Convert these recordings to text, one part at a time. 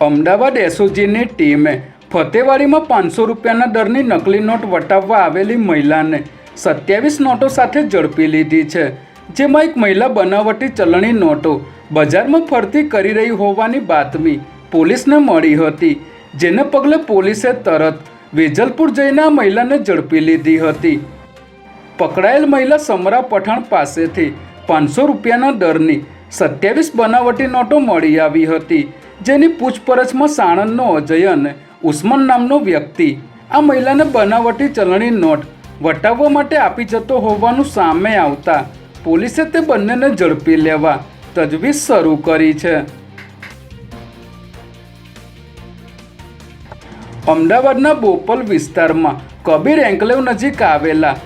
અમદાવાદ એસઓજીની ટીમે ફતેવાડીમાં પાંચસો રૂપિયાના દરની નકલી નોટ વટાવવા આવેલી મહિલાને સત્યાવીસ નોટો સાથે ઝડપી લીધી છે, જેમાં એક મહિલા બનાવટી ચલણી નોટો બજારમાં ફરતી કરી રહી હોવાની બાતમી પોલીસને મળી હતી, જેને પગલે પોલીસે તરત વેજલપુર જઈને આ મહિલાને ઝડપી લીધી હતી. પકડાયેલ મહિલા સમરા પઠાણ પાસેથી પાંચસો રૂપિયાના દરની સત્યાવીસ બનાવટી નોટો મળી આવી હતી જેની પૂછપરછમાં સાણંદનો અજય અને ઉસ્માન નામનો વ્યક્તિ. આ મહિલાને બનાવટી ચલણી નોટ વટાવવા માટે આપી જતો હોવાનું સામે આવતા પોલીસે તે બંનેને ઝડપી લેવા તજવીજ શરૂ કરી છે. અમદાવાદના બોપલ વિસ્તારમાં કબીર એન્કલેવ નજીક આવેલા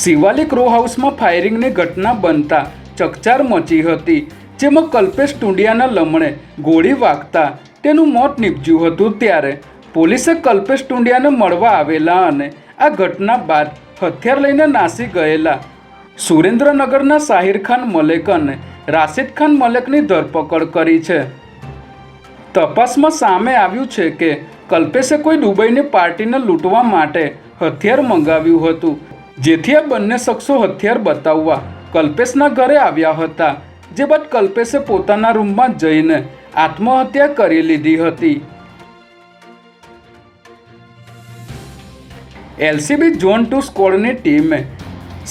શિવાલિક રો હાઉસમાં ફાયરિંગની ઘટના બનતા ચકચાર મચી હતી. જેમાં કલ્પેશ ટુંડિયાના લમણે ગોળી વાગતા તેનું મોત નીપજ્યું હતું ત્યારે. પોલીસે કલ્પેશ ટુંડિયાને મળવા આવેલા અને આ ઘટના બાદ હથિયાર લઈને નાસી ગયેલા સુરેન્દ્રનગરના સાહિર ખાન મલેક અને રાશિદ ખાન મલેકની ધરપકડ કરી છે. તપાસમાં સામે આવ્યું છે કે કલ્પેશે કોઈ દુબઈની પાર્ટીને લૂંટવા માટે હથિયાર મંગાવ્યું હતું. જેથી આ બંને શખ્સો હથિયાર બતાવવા કલ્પેશના ઘરે આવ્યા હતા. જે બાદ કલ્પેશે પોતાના રૂમમાં જઈને આત્મહત્યા કરી લીધી હતી. એલસીબી ઝોન ટુ સ્કોડની ટીમે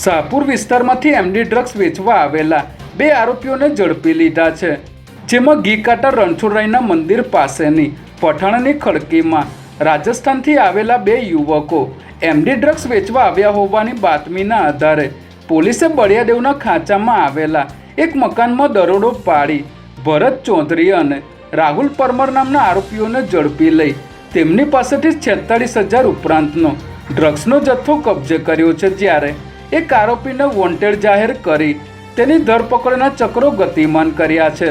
શાહપુર વિસ્તારમાંથી એમડી ડ્રગ્સ વેચવા આવેલા બે આરોપીઓને ઝડપી લીધા છે, જેમાં ગીકાટા રણછોડરાયના મંદિર પાસેની પઠાણની ખડકીમાં રાજસ્થાનથી આવેલા બે યુવકો એમડી ડ્રગ્સ વેચવા આવ્યા હોવાની બાતમીના આધારે પોલીસે બળિયાદેવના ખાંચામાં આવેલા એક મકાનમાં દરોડો પાડી ભરત ચૌધરી અને રાહુલ પરમાર નામના આરોપીઓને ઝડપી લઈ તેમની પાસેથી છેતાળીસ હજાર ઉપરાંતનો ડ્રગ્સનો જથ્થો કબજે કર્યો છે જ્યારે એક આરોપીને વોન્ટેડ જાહેર કરી તેની ધરપકડના ચક્રો ગતિમાન કર્યા છે.